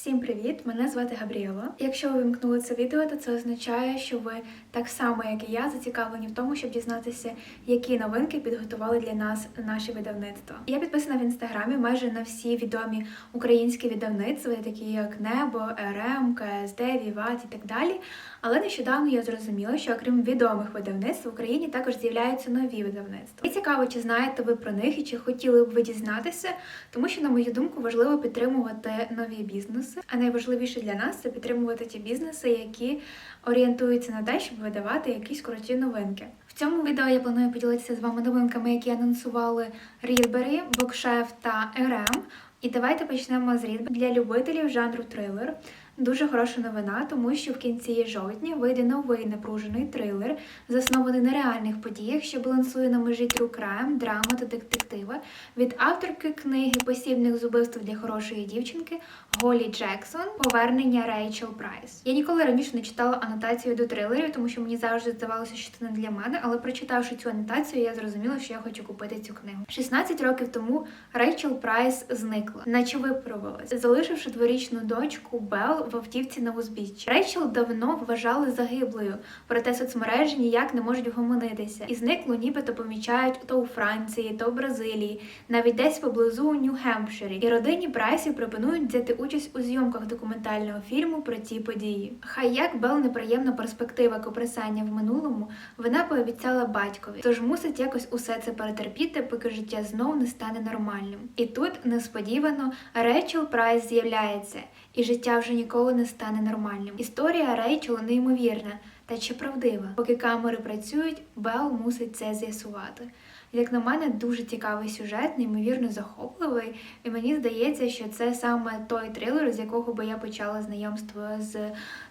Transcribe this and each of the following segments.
Всім привіт! Мене звати Габріела. Якщо ви вимкнули це відео, то це означає, що ви так само, як і я, зацікавлені в тому, щоб дізнатися, які новинки підготували для нас наші видавництва. Я підписана в інстаграмі майже на всі відомі українські видавництва, такі як Небо, РМ, КСД, Віват і так далі. Але нещодавно я зрозуміла, що окрім відомих видавництв в Україні також з'являються нові видавництва. І цікаво, чи знаєте ви про них і чи хотіли б ви дізнатися, тому що, на мою думку, важливо підтримувати нові бізнеси. А найважливіше для нас це підтримувати ті бізнеси, які орієнтуються на те, щоб видавати якісь круті новинки. В цьому відео я планую поділитися з вами новинками, які анонсували Рідбері, Бокшеф та РМ. І давайте почнемо з Рідбері. для любителів жанру трилер. Дуже хороша новина, тому що в кінці жовтня вийде новий напружений трилер, заснований на реальних подіях, що балансує на межі true crime, драма та детектива від авторки книги Посібник з убивств для хорошої дівчинки Голі Джексон Повернення Рейчел Прайс. Я ніколи раніше не читала анотацію до трилерів, тому що мені завжди здавалося, що це не для мене, але прочитавши цю анотацію, я зрозуміла, що я хочу купити цю книгу. 16 років тому Рейчел Прайс зникла, наче виправилась, залишивши дворічну дочку Бел в автівці на узбіччі. Рейчел давно вважали загиблою, проте соцмережі ніяк не можуть вгомонитися. І зниклу нібито помічають то у Франції, то в Бразилії, навіть десь поблизу у Нью-Гемпширі. І родині Прайсів пропонують взяти участь у зйомках документального фільму про ці події. Хай як Бел неприємна перспектива копресання в минулому, вона пообіцяла батькові, тож мусить якось усе це перетерпіти, поки життя знов не стане нормальним. І тут несподівано Рейчел Прайс з'являється, і життя вже ніколи не стане нормальним. Історія Рейчел неймовірна. Та чи правдива? Поки камери працюють, Бел мусить це з'ясувати. Як на мене, дуже цікавий сюжет, неймовірно захопливий, і мені здається, що це саме той трилер, з якого би я почала знайомство з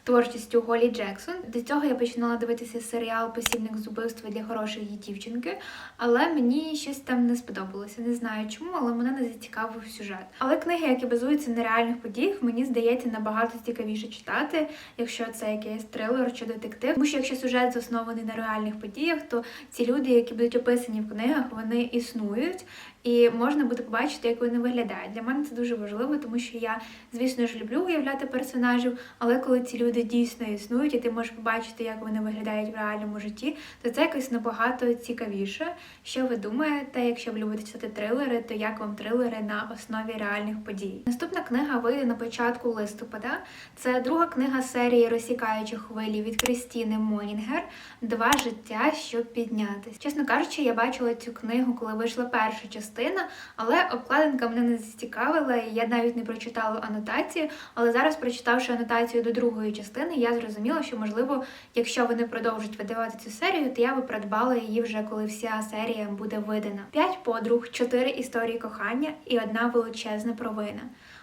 творчістю Голі Джексон. До цього я починала дивитися серіал Посібник з убивства для хорошої дівчинки, але мені щось там не сподобалося. Не знаю чому, але мене не зацікавив сюжет. Але книги, які базуються на реальних подіях, мені здається набагато цікавіше читати, якщо це якийсь трилер чи детектив. Тому що якщо сюжет заснований на реальних подіях, то ці люди, які будуть описані в книгах, вони існують. І можна буде побачити, як вони виглядають. Для мене це дуже важливо, тому що я, звісно ж, люблю уявляти персонажів, але коли ці люди дійсно існують, і ти можеш побачити, як вони виглядають в реальному житті, то це якось набагато цікавіше. Що ви думаєте, якщо ви любите читати трилери, то як вам трилери на основі реальних подій? Наступна книга вийде на початку листопада. Це друга книга серії Розсікаючі хвилі від Крістіни Монінгер Два життя, щоб піднятись. Чесно кажучи, я бачила цю книгу, коли вийшла перша частина частина, але обкладинка мене не зацікавила, і я навіть не прочитала анотацію. Але зараз, прочитавши анотацію до другої частини, я зрозуміла, що можливо, якщо вони продовжать видавати цю серію, то я би придбала її вже коли вся серія буде видана. П'ять подруг, чотири історії кохання і одна величезна провина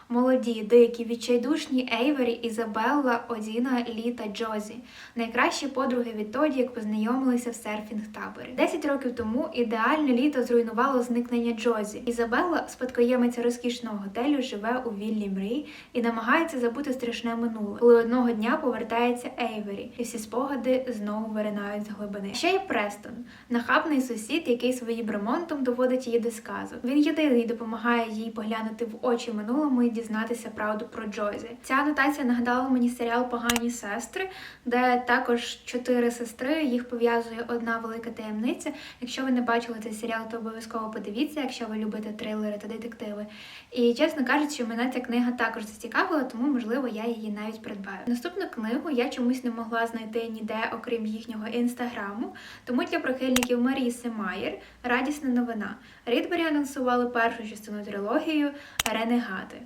молоді, дикі, відчайдушні Ейвері, Ізабелла, Одіна, Лі та Джозі, найкращі подруги відтоді, як познайомилися в серфінг-таборі. Десять років тому ідеальне літо зруйнувало зникнення Джозі. Ізабелла, спадкоємиця розкішного готелю, живе у віллі мрій і намагається забути страшне минуле, коли одного дня повертається Ейвері, і всі спогади знову виринають з глибини. Ще й Престон, нахабний сусід, який своїм ремонтом доводить її до сказу. Він єдиний допомагає їй поглянути в очі минулому дізнатися правду про Джозі. Ця анотація нагадала мені серіал Погані сестри, де також чотири сестри, їх пов'язує одна велика таємниця. Якщо ви не бачили цей серіал, то обов'язково подивіться, якщо ви любите трилери та детективи. І чесно кажучи, мене ця книга також зацікавила, тому можливо я її навіть придбаю. Наступну книгу я чомусь не могла знайти ніде, окрім їхнього інстаграму. Тому для прихильників Маріси Майер радісна новина. Рідбері анонсували першу частину трилогію Ренегати.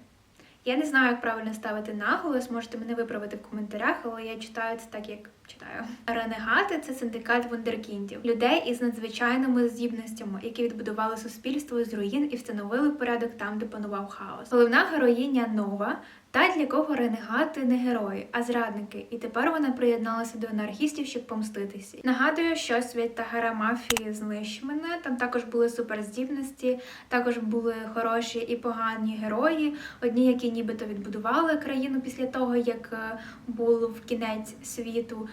Я не знаю, як правильно ставити наголос, можете мене виправити в коментарях, але я читаю це так, як читаю. Ренегати це синдикат вундеркіндів, людей із надзвичайними здібностями, які відбудували суспільство з руїн і встановили порядок там, де панував хаос. Головна героїня Нова та для кого ренегати не герої, а зрадники, і тепер вона приєдналася до анархістів, щоб помститися. Нагадую, що світ та гера мафії знищ мене. Там також були суперздібності, також були хороші і погані герої. Одні, які нібито відбудували країну після того, як е, був кінець світу,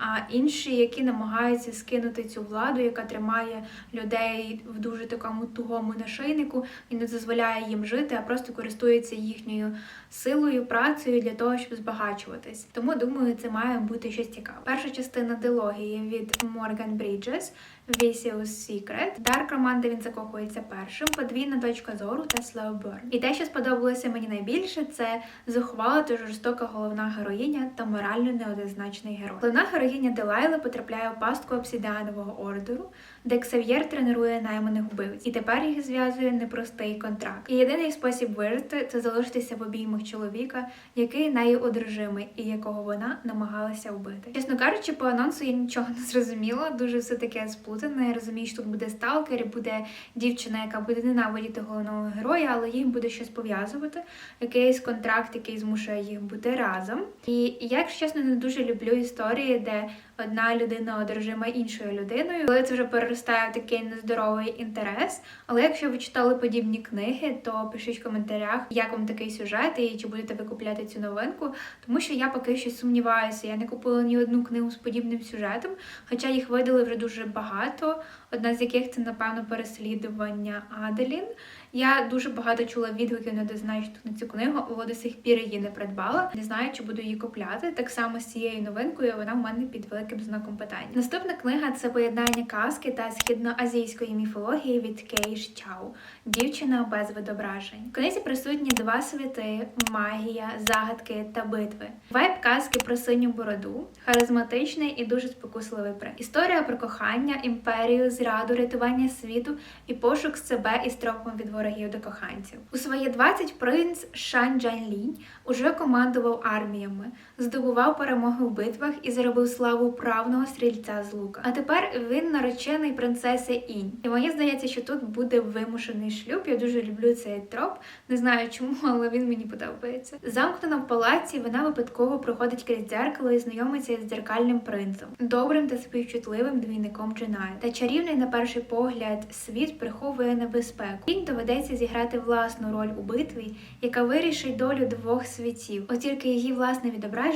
а інші, які намагаються скинути цю владу, яка тримає людей в дуже такому тугому нашийнику і не дозволяє їм жити, а просто користується їхньою силою, працею для того, щоб збагачуватись. Тому думаю, це має бути щось цікаве. Перша частина дилогії від Морган Бріджес. Vicious Secret, Дарк роман, де він закохується першим, подвійна точка зору та Slow І те, що сподобалося мені найбільше, це зухвала та жорстока головна героїня та морально неоднозначний герой. Головна героїня Делайла потрапляє у пастку обсідіанового ордеру, де Ксав'єр тренує найманих вбивць, і тепер їх зв'язує непростий контракт. І єдиний спосіб вижити це залишитися в обіймах чоловіка, який нею одружимий і якого вона намагалася вбити. Чесно кажучи, по анонсу я нічого не зрозуміла. Дуже все таке сплутане. Я розумію, що тут буде сталкер, буде дівчина, яка буде ненавидіти головного героя, але їм буде щось пов'язувати. Якийсь контракт, який змушує їх бути разом. І я, якщо чесно, не дуже люблю історії, де одна людина одержима іншою людиною, коли це вже переростає в такий нездоровий інтерес. Але якщо ви читали подібні книги, то пишіть в коментарях, як вам такий сюжет і чи будете ви купляти цю новинку, тому що я поки що сумніваюся. Я не купила ні одну книгу з подібним сюжетом, хоча їх видали вже дуже багато. Одна з яких це, напевно, переслідування Аделін. Я дуже багато чула відгуків неоднозначно на цю книгу, але до сих пір її не придбала. Не знаю, чи буду її купляти. Так само з цією новинкою вона в мене під великим знаком питання. Наступна книга це поєднання казки та східноазійської міфології від Кейш Чау Дівчина без відображень. В книзі присутні два світи: магія, загадки та битви. Вайб казки про синю бороду, харизматичний і дуже спокусливий принц. Історія про кохання, імперію, зраду, рятування світу і пошук себе із тропом від ворогів до коханців. У свої 20 принц Шан Джанлінь уже командував арміями, здобував перемоги в битвах і заробив славу правного стрільця з лука. А тепер він наречений принцеси Інь. І мені здається, що тут буде вимушений шлюб. Я дуже люблю цей троп. Не знаю чому, але він мені подобається. Замкнена в палаці, вона випадково проходить крізь дзеркало і знайомиться із дзеркальним принцем, добрим та співчутливим двійником Дженай. Та чарівний на перший погляд світ приховує небезпеку. Їй доведеться зіграти власну роль у битві, яка вирішить долю двох світів. От тільки її власне відображення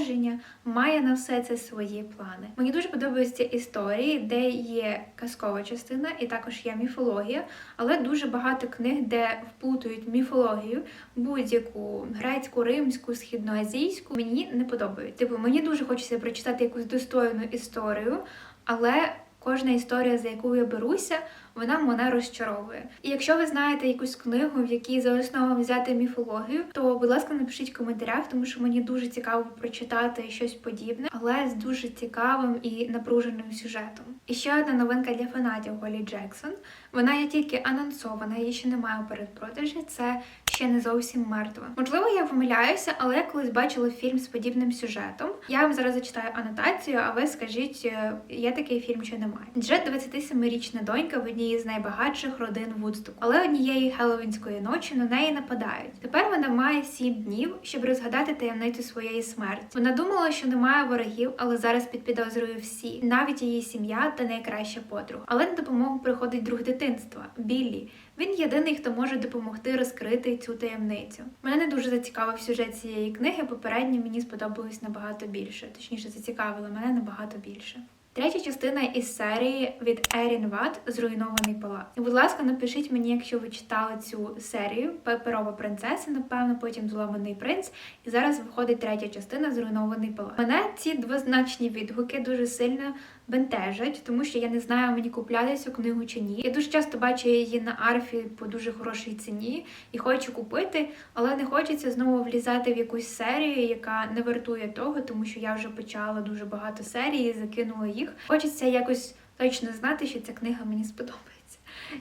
має на все це свої плани. Мені дуже подобаються історії, де є казкова частина, і також є міфологія, але дуже багато книг, де вплутують міфологію, будь-яку грецьку, римську, східноазійську. Мені не подобають. Типу, мені дуже хочеться прочитати якусь достойну історію, але кожна історія, за яку я беруся, вона мене розчаровує. І якщо ви знаєте якусь книгу, в якій за основу взяти міфологію, то будь ласка, напишіть в коментарях, тому що мені дуже цікаво прочитати щось подібне, але з дуже цікавим і напруженим сюжетом. І ще одна новинка для фанатів Голі Джексон. Вона є тільки анонсована, її ще немає у передпродажі. Це ще не зовсім мертва. Можливо, я помиляюся, але я колись бачила фільм з подібним сюжетом. Я вам зараз зачитаю анотацію, а ви скажіть, е, є такий фільм чи немає. Джет 27-річна донька в одній з найбагатших родин Вудстоку. Але однієї хеллоуінської ночі на неї нападають. Тепер вона має сім днів, щоб розгадати таємницю своєї смерті. Вона думала, що немає ворогів, але зараз під підозрою всі, навіть її сім'я та найкраща подруга. Але на допомогу приходить друг дитинства Біллі. Він єдиний, хто може допомогти розкрити цю таємницю. Мене не дуже зацікавив сюжет цієї книги. Попередньо мені сподобалось набагато більше. Точніше, зацікавило мене набагато більше. Третя частина із серії від Ерін Ват Зруйнований палац. Будь ласка, напишіть мені, якщо ви читали цю серію Паперова принцеса, напевно, потім зламаний принц. І зараз виходить третя частина Зруйнований палац. Мене ці двозначні відгуки дуже сильно бентежать, тому що я не знаю, мені купляти цю книгу чи ні. Я дуже часто бачу її на арфі по дуже хорошій ціні і хочу купити, але не хочеться знову влізати в якусь серію, яка не вартує того, тому що я вже почала дуже багато серій, закинула їх. Хочеться якось точно знати, що ця книга мені сподобається.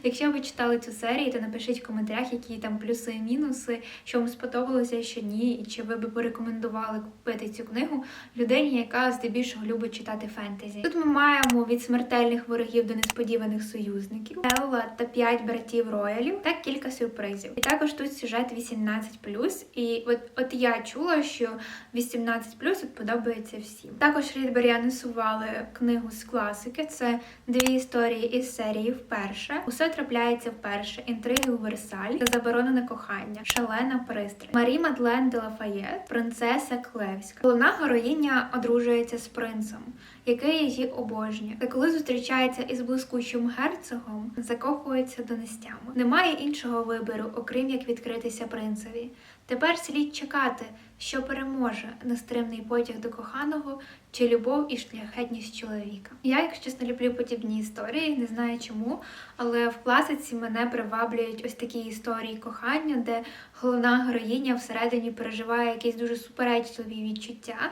Якщо ви читали цю серію, то напишіть в коментарях, які там плюси і мінуси, що вам сподобалося, що ні, і чи ви би порекомендували купити цю книгу людині, яка здебільшого любить читати фентезі. Тут ми маємо від смертельних ворогів до несподіваних союзників, Елла та п'ять братів роялів та кілька сюрпризів. І також тут сюжет 18+, і от, от я чула, що 18+, от подобається всім. Також Рідбері анонсували книгу з класики. Це дві історії із серії вперше. Усе трапляється вперше. Інтриги у Версаль, заборонене кохання, шалена пристрасть. Марі Мадлен де Лафаєт, принцеса Клевська. Головна героїня одружується з принцем, який її обожнює. Та коли зустрічається із блискучим герцогом, закохується до нестями. Немає іншого вибору, окрім як відкритися принцеві. Тепер слід чекати, що переможе нестримний потяг до коханого чи любов і шляхетність чоловіка. Я, якщо чесно, люблю подібні історії, не знаю чому, але в класиці мене приваблюють ось такі історії кохання, де головна героїня всередині переживає якісь дуже суперечливі відчуття.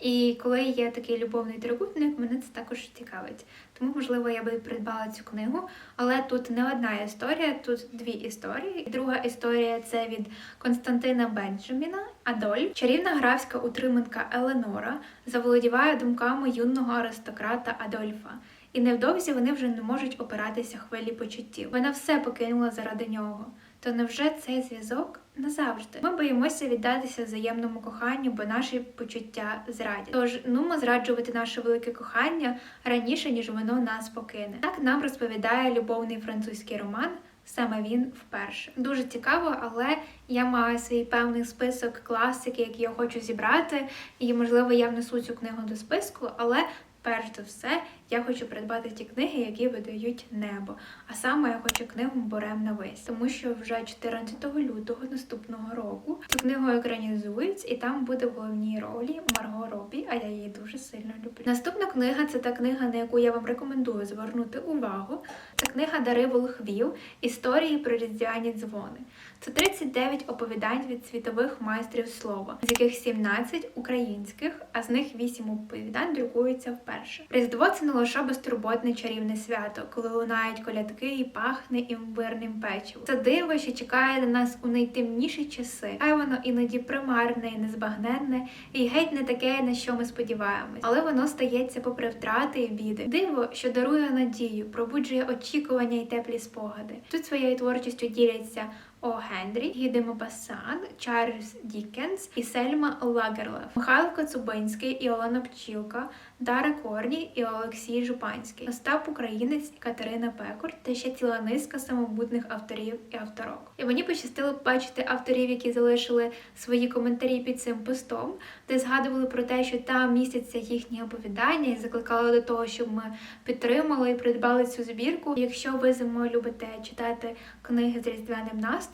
І коли є такий любовний трикутник, мене це також цікавить. Тому, можливо, я би придбала цю книгу. Але тут не одна історія, тут дві історії. Друга історія це від Константина Бенджаміна Адоль. Чарівна графська утриманка Еленора заволодіває думками юного аристократа Адольфа. І невдовзі вони вже не можуть опиратися хвилі почуттів. Вона все покинула заради нього. То невже цей зв'язок назавжди? Ми боїмося віддатися взаємному коханню, бо наші почуття зрадять. Тож нумо зраджувати наше велике кохання раніше, ніж воно нас покине. Так нам розповідає любовний французький роман. Саме він вперше. Дуже цікаво, але я маю свій певний список класики, які я хочу зібрати, і можливо я внесу цю книгу до списку, але перш за все я хочу придбати ті книги, які видають небо. А саме я хочу книгу Борем на весь, тому що вже 14 лютого наступного року цю книгу екранізують, і там буде в головній ролі Марго Робі, а я її дуже сильно люблю. Наступна книга це та книга, на яку я вам рекомендую звернути увагу. Це книга Дари Волхвів Історії про різдвяні дзвони. Це 39 оповідань від світових майстрів слова, з яких 17 українських, а з них 8 оповідань друкуються вперше. Різдво це не лише безтурботне чарівне свято, коли лунають колядки і пахне імбирним печивом. Це диво, що чекає на нас у найтемніші часи. Хай воно іноді примарне і незбагненне, і геть не таке, на що ми сподіваємось, але воно стається попри втрати і біди. Диво, що дарує надію, пробуджує очікування й теплі спогади. Тут своєю творчістю діляться. О. Генрі, Гі де Мопассан, Чарльз Діккенс і Сельма Лагерлев, Михайло Коцубинський і Олена Пчілка, Дара Корні і Олексій Жупанський, Остап Українець і Катерина Пекур та ще ціла низка самобутних авторів і авторок. І мені пощастило бачити авторів, які залишили свої коментарі під цим постом, де згадували про те, що там містяться їхні оповідання, і закликали до того, щоб ми підтримали і придбали цю збірку. Якщо ви зимою любите читати книги з різдвяним настроєм,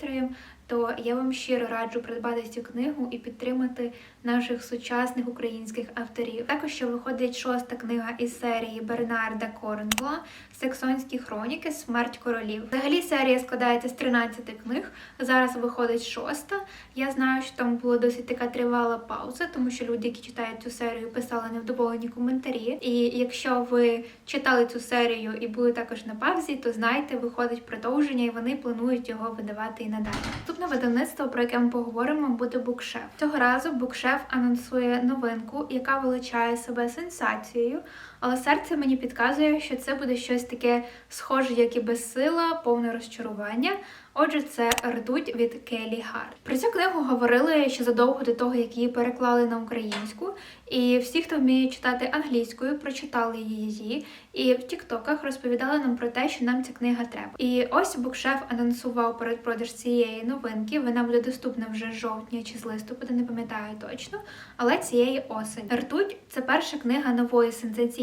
то я вам щиро раджу придбати цю книгу і підтримати наших сучасних українських авторів. Також що виходить шоста книга із серії Бернарда Корнгла Саксонські хроніки Смерть королів. Взагалі серія складається з 13 книг. Зараз виходить шоста. Я знаю, що там була досить така тривала пауза, тому що люди, які читають цю серію, писали невдоволені коментарі. І якщо ви читали цю серію і були також на паузі, то знайте, виходить продовження, і вони планують його видавати і надалі. Наступне видавництво, про яке ми поговоримо, буде букшеф. Цього разу букшеф анонсує новинку, яка величає себе сенсацією. Але серце мені підказує, що це буде щось таке схоже, як і безсила, повне розчарування. Отже, це ртуть від Келі Харт. Про цю книгу говорили ще задовго до того, як її переклали на українську. І всі, хто вміє читати англійською, прочитали її, і в Тіктоках розповідали нам про те, що нам ця книга треба. І ось букшеф анонсував передпродаж цієї новинки. Вона буде доступна вже з жовтня чи з листопада, не пам'ятаю точно. Але цієї осені. Ртуть це перша книга нової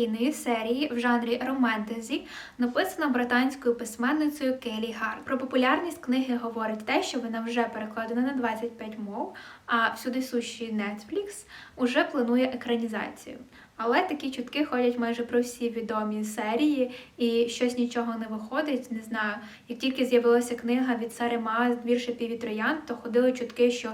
сенсаційної серії в жанрі романтезі, написана британською письменницею Келі Гарт. Про популярність книги говорить те, що вона вже перекладена на 25 мов, а всюди сущий Netflix уже планує екранізацію. Але такі чутки ходять майже про всі відомі серії, і щось нічого не виходить. Не знаю. Як тільки з'явилася книга від Сари Маас «Двір шипів троян», то ходили чутки, що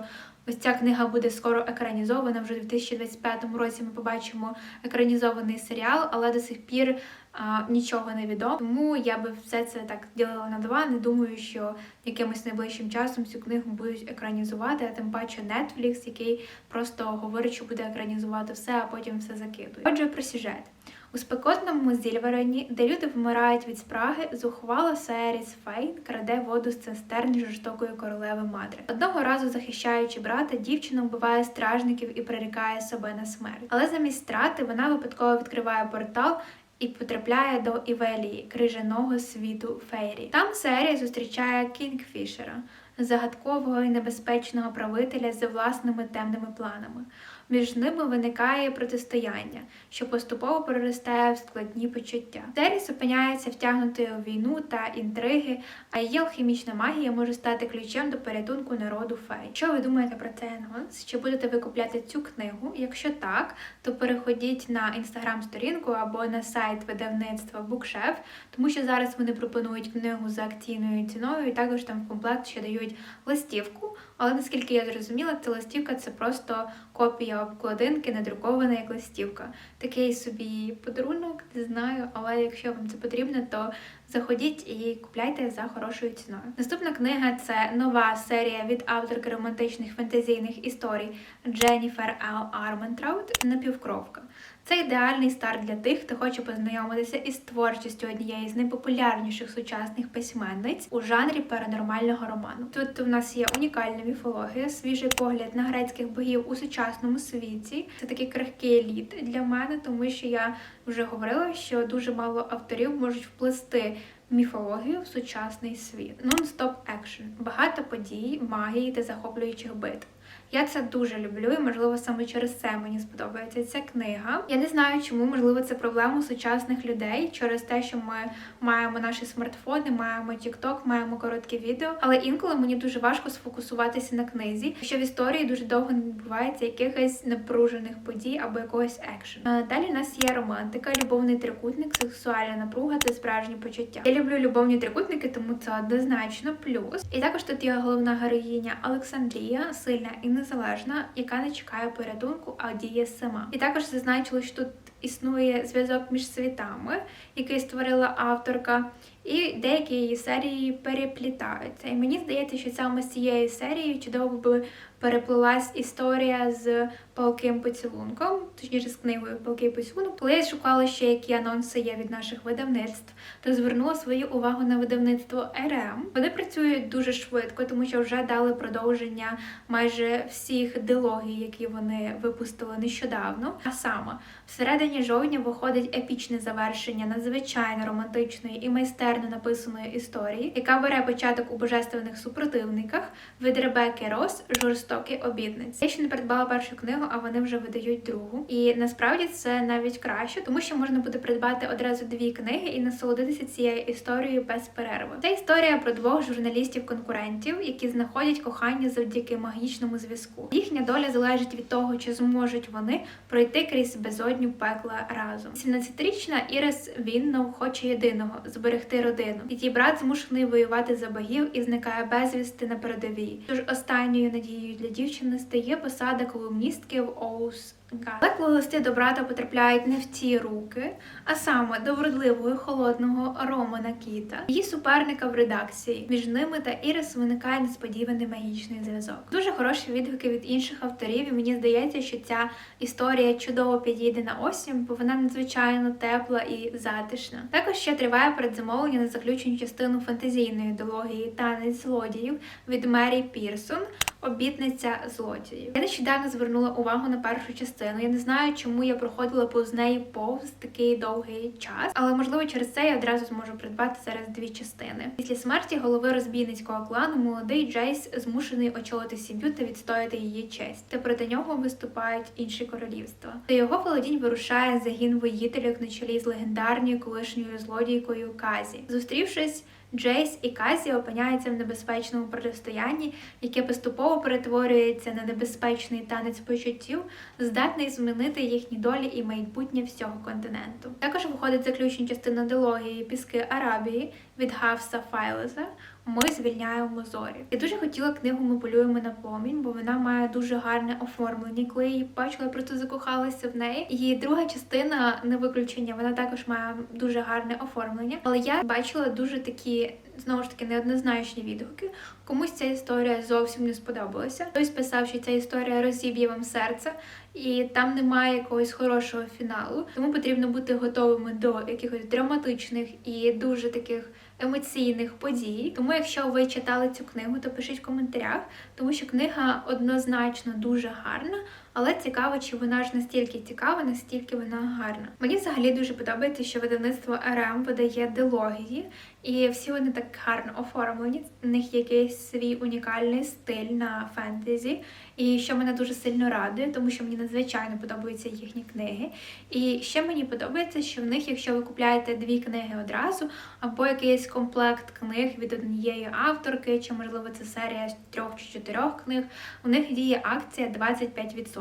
ось ця книга буде скоро екранізована. Вже в 2025 році ми побачимо екранізований серіал, але до сих пір а, нічого не відомо. Тому я би все це так ділила на два. Не думаю, що якимось найближчим часом цю книгу будуть екранізувати, а тим паче Netflix, який просто говорить, що буде екранізувати все, а потім все закидує. Отже, про сюжет. У спекотному Зільверені, де люди вмирають від спраги, зухвала Сееріс Фейн краде воду з цистерні жорстокої королеви Мадри. Одного разу, захищаючи брата, дівчина вбиває стражників і прирікає себе на смерть. Але замість страти вона випадково відкриває портал. І потрапляє до Івелії, крижаного світу Фейрі. Там серія зустрічає Кінгфішера, загадкового і небезпечного правителя з власними темними планами. Між ними виникає протистояння, що поступово переростає в складні почуття. Теріс опиняється втягнутою у війну та інтриги, а її алхімічна магія може стати ключем до порятунку народу фей. Що ви думаєте про цей анонс? Чи будете ви купляти цю книгу? Якщо так, то переходіть на інстаграм-сторінку або на сайт видавництва Букшеф, тому що зараз вони пропонують книгу за акційною ціною, і також там в комплект ще дають листівку. Але наскільки я зрозуміла, ця листівка це просто копія обкладинки, не друкована як листівка. Такий собі подарунок, не знаю, але якщо вам це потрібно, то заходіть і купляйте за хорошою ціною. Наступна книга це нова серія від авторки романтичних фентезійних історій Дженніфер Л. Арментраут Напівкровка. Це ідеальний старт для тих, хто хоче познайомитися із творчістю однієї з найпопулярніших сучасних письменниць у жанрі паранормального роману. Тут у нас є унікальна міфологія, свіжий погляд на грецьких богів у сучасному світі. Це такий крихкий еліт для мене, тому що я вже говорила, що дуже мало авторів можуть вплести міфологію в сучасний світ. Нон-стоп екшен, багато подій, магії та захоплюючих битв. Я це дуже люблю, і можливо саме через це мені сподобається ця книга. Я не знаю, чому можливо це проблема сучасних людей через те, що ми маємо наші смартфони, маємо TikTok, маємо короткі відео. Але інколи мені дуже важко сфокусуватися на книзі, що в історії дуже довго не відбувається якихось напружених подій або якогось екшену. Е, Далі у нас є романтика, любовний трикутник, сексуальна напруга та справжні почуття. Я люблю любовні трикутники, тому це однозначно плюс. І також тут є головна героїня Олександрія, сильна і незалежна, яка не чекає порятунку, а діє сама. І також зазначили, що тут існує зв'язок між світами, який створила авторка. І деякі її серії переплітаються. І мені здається, що саме з цією серією чудово би переплилась історія з палким поцілунком, точніше з книгою Палкий поцілунок. Коли я шукала ще, які анонси є від наших видавництв, то звернула свою увагу на видавництво РМ. Вони працюють дуже швидко, тому що вже дали продовження майже всіх дилогій, які вони випустили нещодавно. А саме всередині жовтня виходить епічне завершення надзвичайно романтичної і майстерно написаної історії, яка бере початок у божественних супротивниках від Ребекки Рос жорстокі обітниці. Я ще не придбала першу книгу, а вони вже видають другу. І насправді це навіть краще, тому що можна буде придбати одразу дві книги і насолодитися цією історією без перерви. Це історія про двох журналістів-конкурентів, які знаходять кохання завдяки магічному зв'язку. Їхня доля залежить від того, чи зможуть вони пройти крізь безодню пекла разом. 17-річна Ірис Віннов хоче єдиного зберегти родину. Її брат змушений воювати за богів і зникає безвісти на передовій. Тож останньою надією для дівчини стає посада колумністки в Оус. Але коли листи до брата потрапляють не в ті руки, а саме до вродливого холодного Романа Кіта, її суперника в редакції. Між ними та Ірис виникає несподіваний магічний зв'язок. Дуже хороші відгуки від інших авторів. і Мені здається, що ця історія чудово підійде на осінь, бо вона надзвичайно тепла і затишна. Також ще триває передзамовлення на заключенню частину фантазійної ідеології танець злодіїв від Мері Пірсон. Обітниця злодіїв. Я нещодавно звернула увагу на першу частину. Я не знаю, чому я проходила повз неї повз такий довгий час, але можливо через це я одразу зможу придбати зараз дві частини. Після смерті голови розбійницького клану молодий Джейс змушений очолити сім'ю та відстояти її честь. Та проти нього виступають інші королівства. До його володінь вирушає загін воїтелів на чолі з легендарною колишньою злодійкою Казі. Зустрівшись. Джейс і Казі опиняються в небезпечному протистоянні, яке поступово перетворюється на небезпечний танець почуттів, здатний змінити їхні долі і майбутнє всього континенту. Також виходить заключна частина дилогії Піски Арабії від Гавса Файлеза. Ми звільняємо зорі. Я дуже хотіла книгу Ми полюємо на пломінь, бо вона має дуже гарне оформлення. Коли я її бачила, я просто закохалася в неї. І друга частина не виключення. Вона також має дуже гарне оформлення. Але я бачила дуже такі. Знову ж таки, неоднозначні відгуки. Комусь ця історія зовсім не сподобалася. Хтось писав, що ця історія розіб'є вам серце, і там немає якогось хорошого фіналу. Тому потрібно бути готовими до якихось драматичних і дуже таких емоційних подій. Тому, якщо ви читали цю книгу, то пишіть в коментарях, тому що книга однозначно дуже гарна. Але цікаво, чи вона ж настільки цікава, настільки вона гарна. Мені взагалі дуже подобається, що видавництво РМ видає дилогії, і всі вони так гарно оформлені. У них якийсь свій унікальний стиль на фентезі, і що мене дуже сильно радує, тому що мені надзвичайно подобаються їхні книги. І ще мені подобається, що в них, якщо ви купуєте дві книги одразу, або якийсь комплект книг від однієї авторки, чи можливо це серія з трьох чи чотирьох книг, у них діє акція 25%.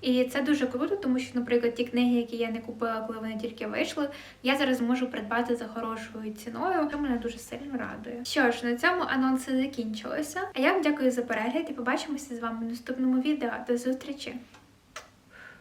І це дуже круто, тому що, наприклад, ті книги, які я не купила, коли вони тільки вийшли, я зараз можу придбати за хорошою ціною, що мене дуже сильно радує. Що ж, на цьому анонси закінчилися. А я вам дякую за перегляд і побачимося з вами в наступному відео. До зустрічі!